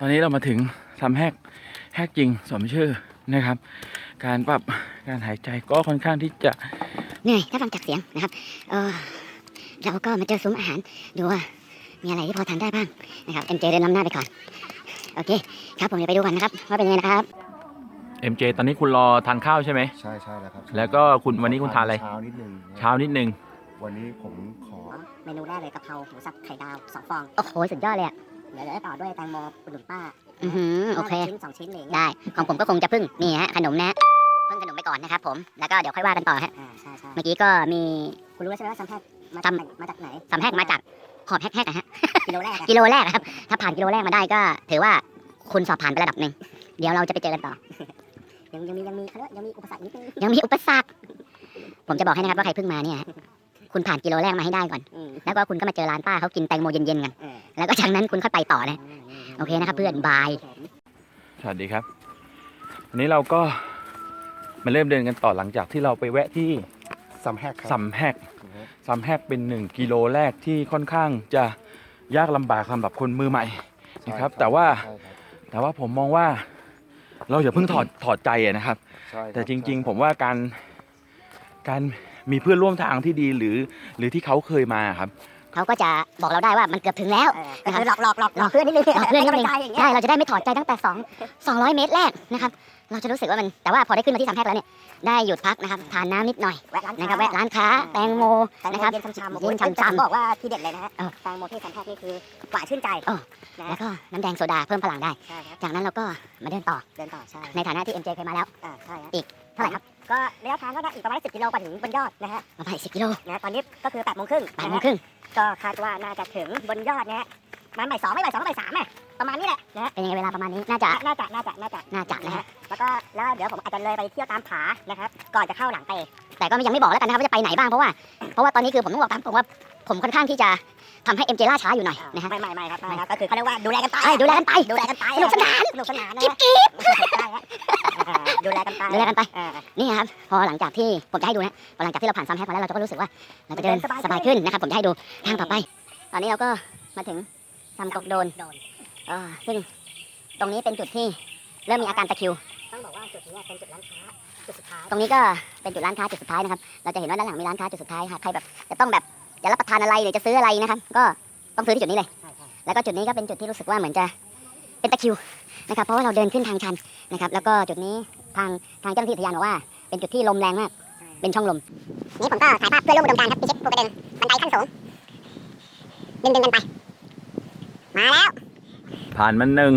ตอนนี้เรามาถึงทำแฮกแฮกจริงสมชื่อนะครับ การปรับการหายใจก็ค่อนข้างที่จะเหนื่อยถ้าฟังจากเสียงนะครับเออเราก็มาเจอซุ้มอาหารดูว่ามีอะไรที่พอทานได้บ้างนะครับเอ็มเจเดินนำหน้าไปก่อนโอเค ครับผมเดี๋ยวไปดูกันนะครับว่าเป็นยังไงนะครับ MJ ตอนนี้คุณรอทานข้าวใช่ไหมใช่ใช่แล้วครับแล้วก็คุณวันนี้คุณทานอะไรเช้านิดนึงนะเช้านิดนึงวันนี้ผมขอเมนูแรกเลยกะเพราหมูสับไข่ดาวสองฟองโอ้โหสุดยอดเลยอะ เดี๋ยวจะต่อด้วยแตงโมอุดหนุนป้าอือหือโอเคชิ้นสองชิ้นเลยได้ ของผมก็คงจะพึ่งนี่ฮะขนมนะเพิ่งขนมไปก่อนนะครับผมแล้วก็เดี๋ยวค่อยว่ากันต่อฮะใช่ใช่เมื่อกี้ก็มีคุณรู้แล้วใช่ไหมว่าซัมแฮกมาจากมาจากไหนซัมแฮกมาจากหอบแฮกแฮกอะฮะกิโลแรกกิโลแรกอะครับ ถ้าผ่านกิโลแรกมาได้ก็ ถือว่าคุณสอบผ่านไประดับหนึ่งเดี๋ยวเราจะไปเจอกันต่อ ยังยังมียังมีเขาเรียกยังมีอุปสรรคนิดนึงยังมีอุปสรรค ผมจะบอกให้นะครับว่าใครเพิ่งมาเนี่ย คุณผ่านกิโลแรกมาให้ได้ก่อน แล้วก็คุณก็มาเจอร้านป้าเขากินแตงโมเย็นๆกัน แล้วก็จากนั้นคุณค่อยไปต่อนะ โอเคนะครับเพื่อนบาย สวัสดีครับ วันนี้เราก็มาเริ่มเดินกันต่อหลังจากที่เราไปแวะที่ซัมแฮกครับซัมแฮกนะฮะซัมแฮกเป็นหนึ่งกิโลแรกที่ค่อนข้างจะยากลำบากสำหรับคนมือใหม่นะครับใช่แต่ว่าใช่ครับแต่ว่าผมมองว่าเราอย่าเพิ่งถอดถอดใจอะนะครับ ใช่คบแต่จริงใช่ๆผมว่าการการ มีเพื่อนร่วมทางที่ดีหรือ หรือที่เขาเคยมาครับ เขาก็จะบอกเราได้ว่ามันเกือบถึงแล้วนะครับหลอกหลอกหลอกหลอกเพื่อนนิดนึงหลอกเพื่อนนิดนึงใช่เราจะได้ไม่ถอดใจตั้งแต่2 200 เมตรแรกนะครับ เราจะรู้สึกว่ามันแต่ว่าพอได้ขึ้นมาที่สามแพรกแล้วเนี่ยได้หยุดพักนะครับทานน้ำนิดหน่อยนะครับแวะร้านค้าแตงโมนะครับเย็นชำๆเย็นชำๆบอกว่าที่เด็ดเลยนะฮะเออ แตงโมที่สันแพทย์นี่คือหวานชื่นใจเออนะแล้วก็น้ำแดงโซดาเพิ่มพลังได้ ใช่ครับ จากนั้นเราก็มาเดินต่อเดินต่อใช่ในฐานะที่ MJ เคยมาแล้ว อ่าใช่ครับ เท่าไหร่ครับ ก็ระยะทางก็ได้อีกประมาณ10กิโลกว่าถึงบนยอดนะฮะประมาณ10กิโลนะตอนนี้ก็คือ8โมงครึ่งแปดโมงครึ่งก็คาดว่าน่าจะถึงบนยอดนะฮะประมาณบ่ายสองไม่บ่ายสองก็บ่ายสามอะประมาณนี้แหละนะฮะเป็นยังไงเวลาประมาณนี้น่าจะน่าจะน่าจะน่าจะน่าจะนะฮะแล้วก็แล้วเดี๋ยวผมอาจจะเลยไปเที่ยวตามผานะครับก่อนจะเข้าหลังเตแต่ก็ยังไม่บอกแล้วกันนะครับว่าจะไปไหนบ้างเพราะว่าเพราะว่าตอนนี้คือผมต้องบอกตามตรงว่าผมค่อนข้างที่จะ ทำให้ MJ ล่าช้าอยู่หน่อยนะฮะไม่ไม่ไม่ครับไม่ครับก็คือเขาเรียกว่าดูแลกันไปเอ้ยดูแลกันไปดูแลกันไปสนุกสนานสนุกสนานนะกิ๊บกิ๊บใช่ฮะอ่าดูแลกันไปดูแลกันไปอ่านี่ครับพอหลังจากที่ผมจะให้ดูนะพอหลังจากที่เราผ่านซัมแฮกมาแล้วเราจะก็รู้สึกว่าเราจะเดินเดินสบายสบายขึ้นนะครับผมจะให้ดูทางต่อไป ตอนนี้เราก็มาถึงทำตกโดนโดนเออซึ่งตรงนี้เป็นจุดที่เริ่มมีอาการตะคริวต้องบอกว่าจุดนี้เป็นจุดร้านค้าจุดสุดท้ายตรงนี้ก็เป็นจุดร้านค้าจุดสุดท้ายนะครับเราจะเห็นว่าด้านหลังมีร้านค้าจุดสุดท้ายหากใครแบบจะต้องแบบ จะรับประทานอะไรหรือจะซื้ออะไรนะครับ ก็ต้องซื้อที่จุดนี้เลยใช่ใช่แล้วก็จุดนี้ก็เป็นจุดที่รู้สึกว่าเหมือนจะเป็นตะคริวนะครับ เพราะว่าเราเดินขึ้นทางชันนะครับ แล้วก็จุดนี้ทางทางเจ้าหน้าที่อุทยานบอกว่า เป็นจุดที่ลมแรงมาก เป็นช่องลม นี่ผมก็ถ่ายภาพเพื่อร่วมอุดมการณ์ครับพิชิตภูกระดึงบันไดขั้นสูงดึงดึงกันไป มาแล้ว ผ่านมันหนึ่ง